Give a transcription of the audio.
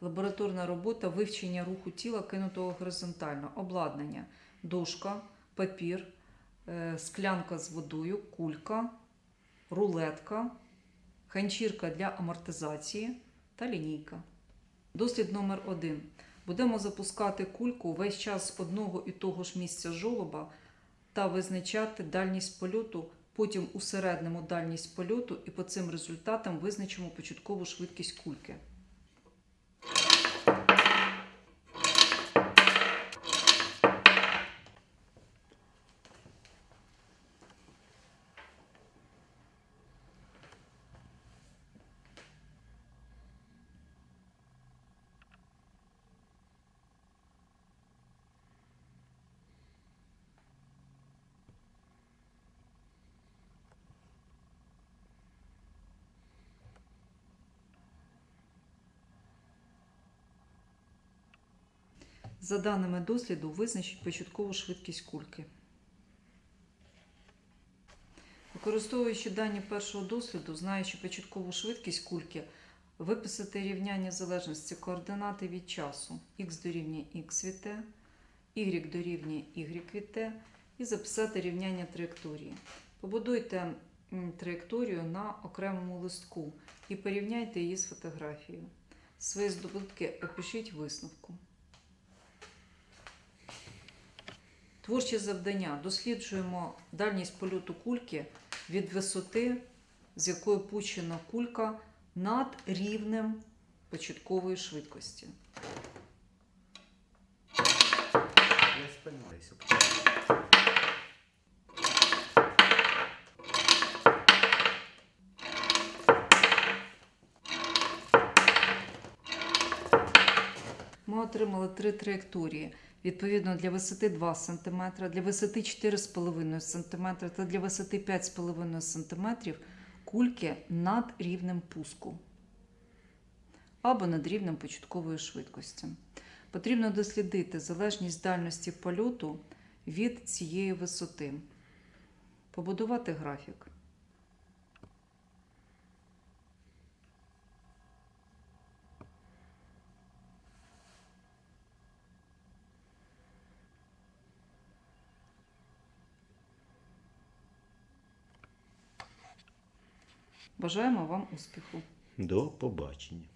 Лабораторна робота вивчення руху тіла кинутого горизонтально. Обладнання, дошка, папір, е, склянка з водою, кулька, рулетка, ханчірка для амортизації та лінійка. Дослід номер 1 Будемо запускати кульку весь час з одного і того ж місця жолоба та визначати дальність польоту, потім усереднимо дальність польоту і по цим результатам визначимо початкову швидкість кульки. За даними досліду, визначить початкову швидкість кульки. Використовуючи дані першого досліду, знаючи початкову швидкість кульки, виписати рівняння залежності координати від часу х дорівнює х від t, y дорівнює y від t і записати рівняння траєкторії. Побудуйте траєкторію на окремому листку і порівняйте її з фотографією. Свої здобутки опишіть висновку. Творчі завдання. Досліджуємо дальність польоту кульки від висоти, з якої пущена кулька над рівнем початкової швидкості. Я спинаюся. Ми отримали три траєкторії. Відповідно, для висоти 2 см, для висоти 4,5 см та для висоти 5,5 см кульки над рівнем пуску або над рівнем початкової швидкості. Потрібно дослідити залежність дальності польоту від цієї висоти. Побудувати графік. Бажаємо вам успіху! До побачення.